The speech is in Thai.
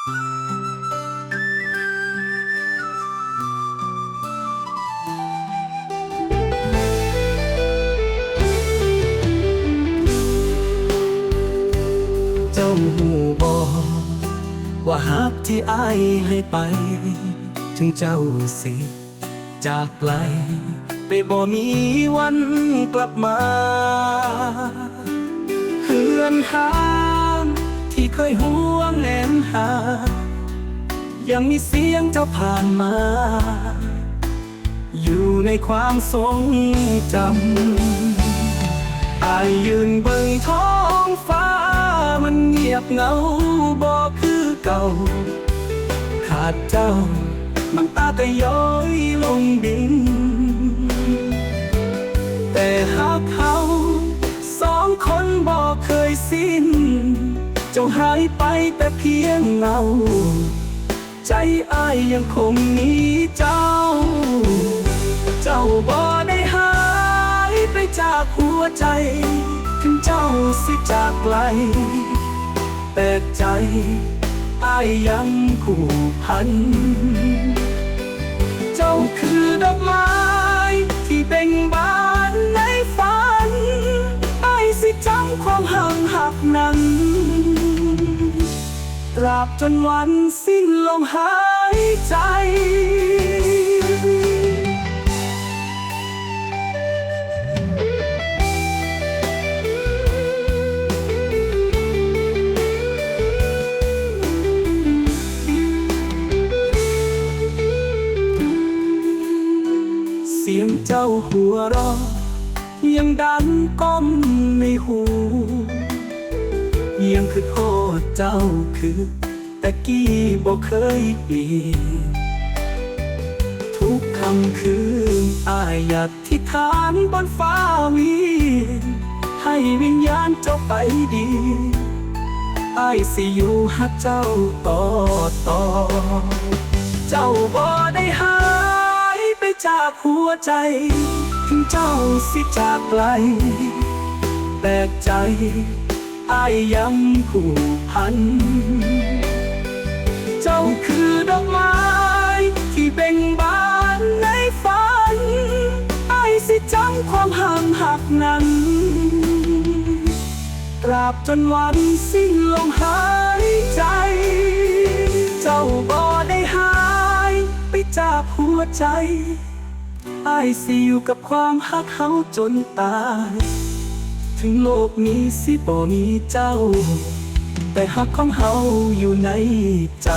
เจ้าหูบอว่าหักที่อายให้ไป ถึงเจ้าสิ จากไกล ไปบ่มีวันกลับมาเฮือนหางที่เคยห่ว หา ยังมีเสียงเจ้าผ่านมา อยู่ในความทรงจำอายยืนเบิ่งท้องฟ้า มันเงียบเงาบ่คือเก่า ขาดเจ้ามันตาก็ย้อยลงดิน จ้าหายไปแต่เพียงเงา ใจอ้ายยังคงมีเจ้า เจ้าบ่ได้หายไปจากหัวใจ ถึงเจ้าสิจากไกล แต่ใจอ้ายยังผูกพัน เจ้าคือ ราบจนวันสิ้นลมหายใจเสียงเจ้าหัวเรอยังดังก้องในหูยังคือโท ษเจ้าคือต่กี้บอกเคยเปลี่ยนทุกคำคืนอายอยากที่ฐานบนฟ้าวีให้วิญญาณเจ้าไปดีอายสิอยู่หักเจ้าต่อต่อ เจ้าบ่ได้หายไปจากหัวใจ ถึงเจ้าสิจากไกลแต่ใจ อายยังผูกพัน เจ้าคือดอกไม้ที่เบ่งบานในฝันอายสิจำความห่างหักนั้น ตราบจนวันสิ้นลมหายใจ เจ้าบ่ได้หายไปจากหัวใจอายสิอยู่กับความหักเขาจนตาย ถึงโลกนี้สิบ่มีเจ้า แต่หักของเฮาอยู่ในใจ